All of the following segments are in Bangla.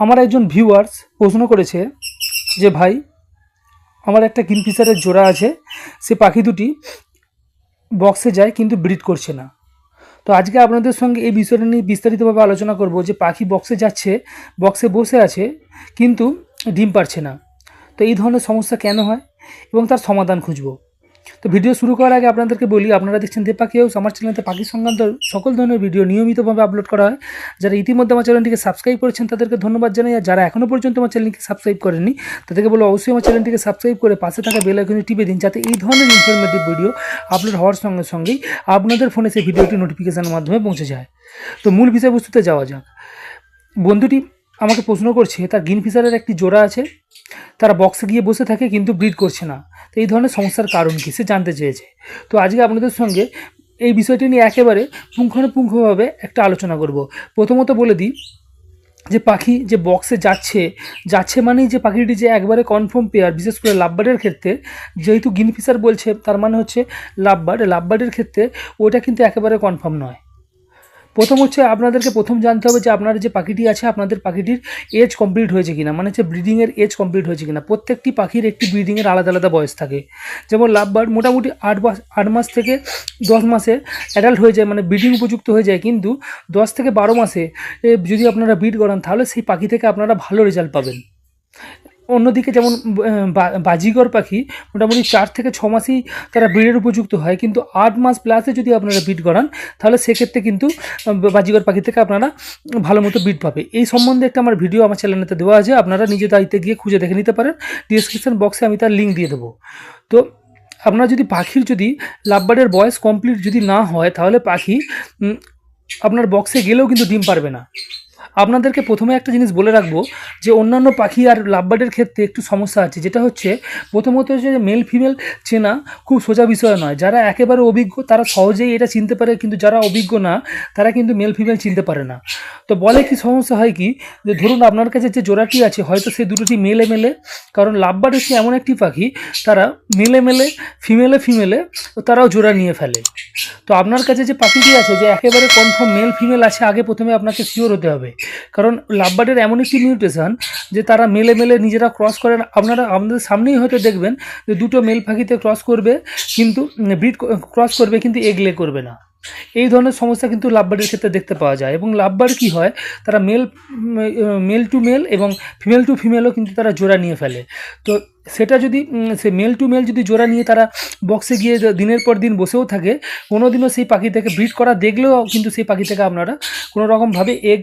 আমার একজন ভিউয়ার্স প্রশ্ন করেছে যে, ভাই, আমার একটা কিংফিশারের জোড়া আছে, সে পাখি দুটি বক্সে যায় কিন্তু ব্রিড করছে না। তো আজকে আপনাদের সঙ্গে এই বিষয়টা নিয়ে বিস্তারিতভাবে আলোচনা করব যে, পাখি বক্সে যাচ্ছে বক্সে বসে আছে, কিন্তু ডিম পারছে না। তো এই ধরনের সমস্যা কেন হয় এবং তার সমাধান খুঁজব? তো ভিডিও শুরু করার আগে আপনাদেরকে বলি, আপনারা দেখছেন দে পাখি হাউস, আমার চ্যানেলতে পাখি সংক্রান্ত সকল ধরনের ভিডিও নিয়মিতভাবে আপলোড করা হয়। যারা ইতিমধ্যে আমার চ্যানেলটিকে সাবস্ক্রাইব করেছেন, তাদেরকে ধন্যবাদ জানাই। আর যারা এখনও পর্যন্ত আমার চ্যানেলকে সাবস্ক্রাইব করেননি, তাদেরকে বলো অবশ্যই আমার চ্যানেলটিকে সাবস্ক্রাইব করে পাশে থাকা বেল আইকনে টিপে দিন, যাতে এই ধরনের ইনফরমেটিভ ভিডিও আপলোড হওয়ার সঙ্গে সঙ্গেই আপনাদের ফোনে সেই ভিডিওটি নোটিফিকেশনের মাধ্যমে পৌঁছে যায়। তো মূল বিষয়বস্তুতে যাওয়া যাক। বন্ধুটি আমাকে প্রশ্ন করছে, তার গ্রিন ফিশারের একটি জোড়া আছে, তারা বক্সে গিয়ে বসে থাকে কিন্তু ব্রিড করছে না। তো এই ধরনের সমস্যার কারণ কী সে জানতে চেয়েছে। তো আজকে আপনাদের সঙ্গে এই বিষয়টি নিয়ে একেবারে পুঙ্খানুপুঙ্খভাবে একটা আলোচনা করব। প্রথমত বলে দিই যে পাখি যে বক্সে যাচ্ছে যাচ্ছে মানেই যে পাখিটি যে একবারে কনফার্ম পেয়ার বিশেষ করে লাভবার্ডের ক্ষেত্রে, যেহেতু গ্রিনফিশার বলছে, তার মানে হচ্ছে লাভবার্ড লাভবার্ডের ক্ষেত্রে ওটা কিন্তু একেবারে কনফার্ম নয়। প্রথম হচ্ছে আপনাদেরকে প্রথম জানতে হবে যে আপনার যে পাখিটি আছে, আপনাদের পাখিটির এজ কমপ্লিট হয়েছে কিনা মানে হচ্ছে ব্রিডিংয়ের এজ কমপ্লিট হয়েছে কিনা। প্রত্যেকটি পাখির একটি ব্রিডিংয়ের আলাদা আলাদা বয়স থাকে। যেমন লাভ লাভবার্ড মোটামুটি আট মাস আট মাস থেকে দশ মাসে অ্যাডাল্ট হয়ে যায় মানে ব্রিডিং উপযুক্ত হয়ে যায়, কিন্তু দশ থেকে বারো মাসে যদি আপনারা ব্রিড করান, তাহলে সেই পাখি থেকে আপনারা ভালো রেজাল্ট পাবেন। অন্যদিকে যেমন বাজিগর পাখি মোটামুটি চার থেকে ছ মাসেই তারা ব্রিডের উপযুক্ত হয়। কিন্তু আট মাস প্লাসে যদি আপনারা ব্রিড করান, তাহলে সেক্ষেত্রে কিন্তু বাজিগর পাখি থেকে আপনারা ভালো মতো ব্রিড পাবে। এই সম্বন্ধে একটা আমার ভিডিও আমার চ্যানেলেতে দেওয়া আছে, আপনারা নিজে দায়িত্বে গিয়ে খুঁজে দেখে নিতে পারেন। ডিসক্রিপশন বক্সে আমি তার লিঙ্ক দিয়ে দেবো। তো আপনার যদি পাখির যদি লাভবার্ডের বয়স কমপ্লিট যদি না হয়, তাহলে পাখি আপনার বক্সে গেলেও কিন্তু ডিম পারবে না। আপনাদেরকে প্রথমে একটা জিনিস বলে রাখব যে অন্যান্য পাখি আর লাভবার্ডের ক্ষেত্রে একটু সমস্যা আছে, যেটা হচ্ছে প্রথমত যে মেল ফিমেল চেনা খুব সোজা বিষয় নয়। যারা একেবারে অভিজ্ঞ, তারা সহজেই এটা চিনতে পারে, কিন্তু যারা অভিজ্ঞ না, তারা কিন্তু মেল ফিমেল চিনতে পারে না। তো বলে কি সমস্যা হয় কি? যে ধরুন আপনার কাছে যে জোড়াটি আছে, হয়তো সে দুটোটি মেলে মেলে কারণ লাভবার্ড হচ্ছে এমন একটি পাখি, তারা মেলে মেলে ফিমেলে ফিমেলে তারাও জোড়া নিয়ে ফেলে। তো আপনার কাছে যে পাখিটি আছে, যে একেবারে কনফার্ম মেল ফিমেল আছে, আগে প্রথমে আপনাকে শিওর হতে হবে। কারণ লাভবার্ডের এমন একটি মিউটেশন যে তারা মেলে মেলে নিজেরা ক্রস করেন। আপনারা আপনাদের সামনেই হয়তো দেখবেন যে দুটো মেল পাখিতে ক্রস করবে, কিন্তু ব্রিড ক্রস করবে, কিন্তু এগলে করবে না। এই ধরনের সমস্যা কিন্তু লাভবার্ডের ক্ষেত্রে দেখতে পাওয়া যায় এবং লাভবার্ড কি হয়, তারা মেল মেল টু মেল এবং ফিমেল টু ফিমেলও কিন্তু তারা জোড়া নিয়ে ফেলে। তো সেটা যদি সে মেল টু মেল যদি জোড়া নিয়ে তারা বক্সে গিয়ে দিনের পর দিন বসেও থাকে কোনো দিনও সেই পাখি থেকে ব্রিড করা দেখলেও কিন্তু সেই পাখি থেকে আপনারা কোনো রকমভাবে এগ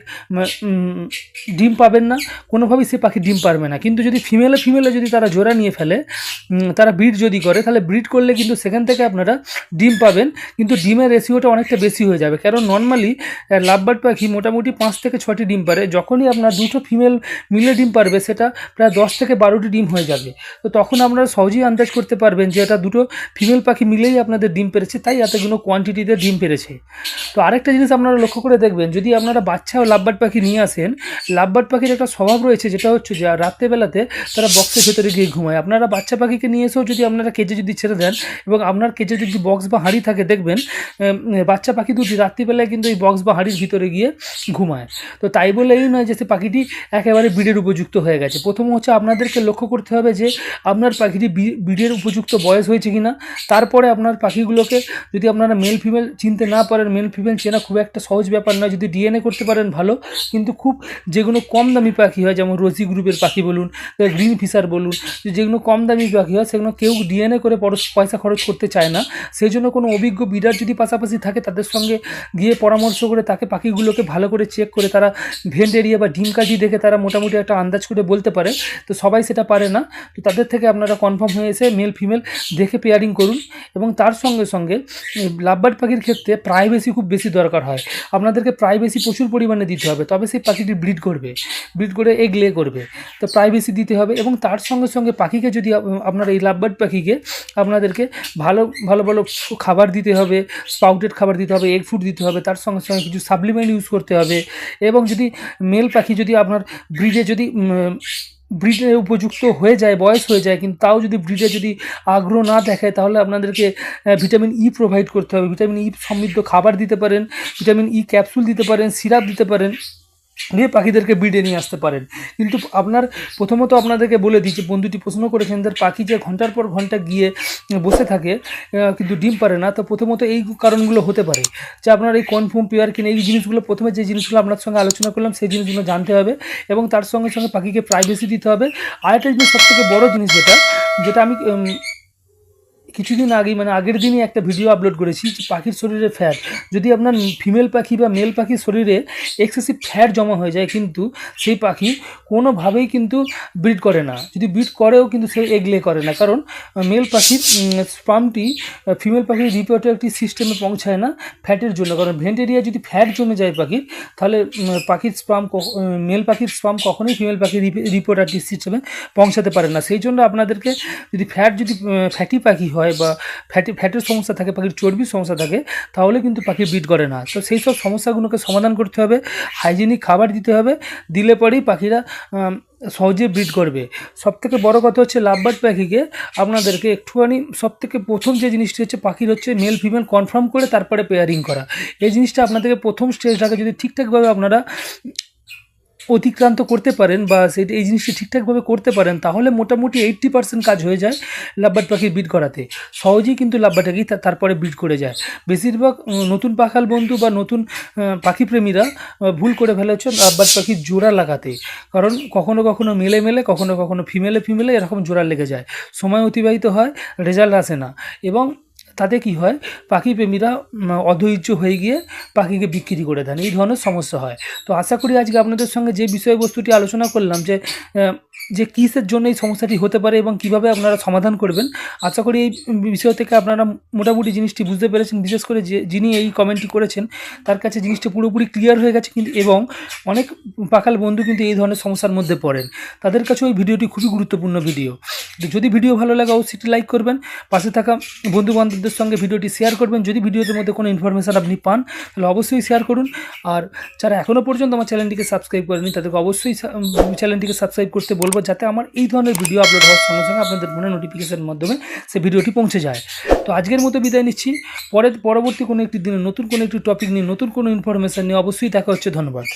ডিম পাবেন না, কোনোভাবেই সে পাখি ডিম পারবে না। কিন্তু যদি ফিমেলে ফিমেলে যদি তারা জোড়া নিয়ে ফেলে তারা ব্রিড যদি করে, তাহলে ব্রিড করলে কিন্তু সেখান থেকে আপনারা ডিম পাবেন, কিন্তু ডিমের রেশিওটা অনেকটা বেশি হয়ে যাবে। কারণ নর্মালি লাভবার্ড পাখি মোটামুটি পাঁচ থেকে ছটি ডিম পারে, যখনই আপনার দুটো ফিমেল মিলে ডিম পারবে, সেটা প্রায় দশ থেকে বারোটি ডিম হয়ে যাবে। তো তখন আপনারা সহজেই আন্দাজ করতে পারবেন যে এটা দুটো ফিমেল পাখি মিলেই আপনাদের ডিম পেরেছে, তাই এতগুলো কোয়ান্টিটিতে ডিম পেরেছে। তো আরেকটা জিনিস আপনারা লক্ষ্য করে দেখবেন, যদি আপনারা বাচ্চা ও লাভবার্ড পাখি নিয়ে আসেন, লাভবার্ড পাখির একটা স্বভাব রয়েছে, যেটা হচ্ছে যে রাত্রেবেলাতে তারা বক্সের ভেতরে গিয়ে ঘুমায়। আপনারা বাচ্চা পাখিকে নিয়ে এসেও যদি আপনারা কেজে যদি ছেড়ে দেন এবং আপনার কেজে যদি বক্স বা হাঁড়ি থাকে, দেখবেন বাচ্চা পাখি দুটি রাত্রিবেলায় কিন্তু এই বক্স বা হাঁড়ির ভিতরে গিয়ে ঘুমায়। তো তাই বলে এই নয় যে সে পাখিটি একেবারে বিড়ের উপযুক্ত হয়ে গেছে। প্রথম হচ্ছে আপনাদেরকে লক্ষ্য করতে হবে যে আপনার পাখিটি বিড়ের উপযুক্ত বয়স হয়েছে কিনা, তারপরে আপনার পাখিগুলোকে যদি আপনারা মেল ফিমেল চিনতে না পারেন মেল ফিমেল চেনা খুব একটা সহজ ব্যাপার নয়, যদি ডিএনএ করতে পারেন ভালো, কিন্তু খুব যেগুলো কম দামি পাখি হয়, যেমন রোজি গ্রুপের পাখি বলুন গ্রিন ফিশার বলুন যেগুলো কম দামি পাখি হয়, সেগুলো কেউ ডিএনএ করে পয়সা খরচ করতে চায় না। সেই জন্য কোনো অভিজ্ঞ বিডার যদি পাশাপাশি থাকে, তাদের সঙ্গে গিয়ে পরামর্শ করে তাকে পাখিগুলোকে ভালো করে চেক করে তারা ভেন্ট এরিয়া বা ডিম কাজি দেখে তারা মোটামুটি একটা আন্দাজ করে বলতে পারে। তো সবাই সেটা পারে না। তো তাদের থেকে আপনারা কনফার্ম হয়ে এসে মেল ফিমেল দেখে পেয়ারিং করুন এবং তার সঙ্গে সঙ্গে লাভবার্ড পাখির ক্ষেত্রে প্রাইভেসি খুব বেশি দরকার হয়। আপনাদেরকে প্রাইভেসি প্রচুর পরিমাণে দিতে হবে, তবে সেই পাখিটি ব্রিড করবে ব্রিড করে এগ লে করবে। তো প্রাইভেসি দিতে হবে এবং তার সঙ্গে সঙ্গে পাখিকে যদি আপ- আপনার এই লাভবার্ড পাখিকে আপনাদেরকে ভালো ভালো ভালো খাবার দিতে হবে স্পাউটেড খাবার দিতে হবে এগ ফুড দিতে হবে, তার সঙ্গে সঙ্গে কিছু সাপ্লিমেন্ট ইউজ করতে হবে এবং যদি মেল পাখি যদি আপনার ব্রিডে যদি ব্রিডে উপযুক্ত হয়ে যায়, বয়স হয়ে যায়, কিন্তু তাও যদি ব্রিডে যদি আগ্রহ না দেখায়, তাহলে আপনাদেরকে ভিটামিন ই প্রোভাইড করতে হবে। ভিটামিন ই সমৃদ্ধ খাবার দিতে পারেন, ভিটামিন ই ক্যাপসুল দিতে পারেন, সিরাপ দিতে পারেন। দিয়ে পাখিদেরকে বিডে নিয়ে আসতে পারেন। কিন্তু আপনার প্রথমত আপনাদেরকে বলে দিই যে, বন্ধুটি প্রশ্ন করেছেন যে, পাখি যে ঘণ্টার পর ঘণ্টা গিয়ে বসে থাকে কিন্তু ডিম পারে না, তো প্রথমত এই কারণগুলো হতে পারে। যে আপনার এই কনফার্ম পেয়ার কিনে এই জিনিসগুলো, প্রথমে যে জিনিসগুলো আপনার সঙ্গে আলোচনা করলাম, সেই জিনিসগুলো জানতে হবে এবং তার সঙ্গে সঙ্গে পাখিকে প্রাইভেসি দিতে হবে। আরেকটা জিনিস সবথেকে বড় জিনিস যেটা যেটা আমি কিছুদিন আগেই মানে আগের দিনই একটা ভিডিও আপলোড করেছি যে পাখির শরীরে ফ্যাট যদি আপনার ফিমেল পাখি বা মেল পাখির শরীরে এক্সেসিভ ফ্যাট জমা হয়ে যায়, কিন্তু সেই পাখি কোনোভাবেই কিন্তু ব্রিড করে না। যদি ব্রিড করেও কিন্তু সে এগলে করে না। কারণ মেল পাখির স্পামটি ফিমেল পাখির রিপ্রোডাক্টিভ সিস্টেমে পৌঁছায় না ফ্যাটের জন্য। কারণ ভেন্টেরিয়া যদি ফ্যাট জমে যায় পাখির, তাহলে পাখির স্পাম মেল পাখির স্পাম কখনোই ফিমেল পাখির রিপ্রোডাক্টিভ সিস্টেমে পৌঁছাতে পারে না। সেই জন্য আপনাদেরকে যদি ফ্যাট যদি ফ্যাটি পাখি হয় বা ফ্যাটি ফ্যাটের সমস্যা থাকে পাখির চর্বির সমস্যা থাকে তাহলে কিন্তু পাখি ব্রিড করে না। তো সেই সব সমস্যাগুলোকে সমাধান করতে হবে হাইজেনিক খাবার দিতে হবে দিলে পরেই পাখিরা সহজে ব্রিড করবে। সব থেকে বড়ো কথা হচ্ছে লাভবার্ড পাখিকে আপনাদেরকে একটুখানি সব থেকে প্রথম যে জিনিসটি হচ্ছে পাখির হচ্ছে মেল ফিমেল কনফার্ম করে তারপরে পেয়ারিং করা। এই জিনিসটা আপনাদেরকে প্রথম স্টেজটাকে যদি ঠিকঠাকভাবে আপনারা অতিক্রান্ত করতে পারেন বা সেটা এই জিনিসটি ঠিকঠাকভাবে করতে পারেন, তাহলে মোটামুটি এইট্টি পার্সেন্ট কাজ হয়ে যায় লাভবার্ড পাখির বিট করাতে। সহজেই কিন্তু লাভবার্ডটাকেই তা- তারপরে বিট করে যায়। বেশিরভাগ নতুন পাখাল বন্ধু বা নতুন পাখি প্রেমীরা ভুল করে ফেলে হচ্ছে লাভবার্ড পাখির জোড়া লাগাতে। কারণ কখনো কখনো মেলে মেলে, কখনো কখনো ফিমেলে ফিমেলে এরকম জোড়া লেগে যায়। সময় অতিবাহিত হয় রেজাল্ট আসে না। এবং তাতে কি হয়? পাখি প্রেমীরা অধৈর্য হয়ে গিয়ে পাখিকে বিক্রি করে দেন। এই ধরনের সমস্যা হয়। তো আশা করি আজকে আপনাদের সঙ্গে যে বিষয়বস্তুটি আলোচনা করলাম যে যে কিসের জন্য এই সমস্যাটি হতে পারে এবং কীভাবে আপনারা সমাধান করবেন, আশা করি এই বিষয় থেকে আপনারা মোটামুটি জিনিসটি বুঝতে পেরেছেন। বিশেষ করে যে, যিনি এই কমেন্টটি করেছেন, তার কাছে জিনিসটা পুরোপুরি ক্লিয়ার হয়ে গেছে কিন্তু, এবং অনেক পাখাল বন্ধু কিন্তু এই ধরনের সমস্যার মধ্যে পড়েন। তাদের কাছে ওই ভিডিওটি খুবই গুরুত্বপূর্ণ ভিডিও। যদি ভিডিও ভালো লাগে, অবশ্যই লাইক করবেন। পাশে থাকা বন্ধু বান্ধবদের সঙ্গে ভিডিওটি শেয়ার করবেন। যদি ভিডিওর মধ্যে কোনো ইনফরমেশান আপনি পান, তাহলে অবশ্যই শেয়ার করুন। আর যারা এখনও পর্যন্ত আমার চ্যানেলটিকে সাবস্ক্রাইব করেনি তাদেরকে অবশ্যই চ্যানেলটিকে সাবস্ক্রাইব করতে বলব, যাতে আমার এই ধরনের ভিডিও আপলোড হওয়ার সঙ্গে সঙ্গে আপনাদের মনে নোটিফিকেশনের মাধ্যমে সে ভিডিওটি পৌঁছে যায়। তো আজকের মতো বিদায় নিচ্ছি। পরে পরবর্তী কোনো একটি দিনে নতুন কোনো একটি টপিক নিয়ে, নতুন কোনো ইনফরমেশান নিয়ে অবশ্যই দেখা হচ্ছে। ধন্যবাদ।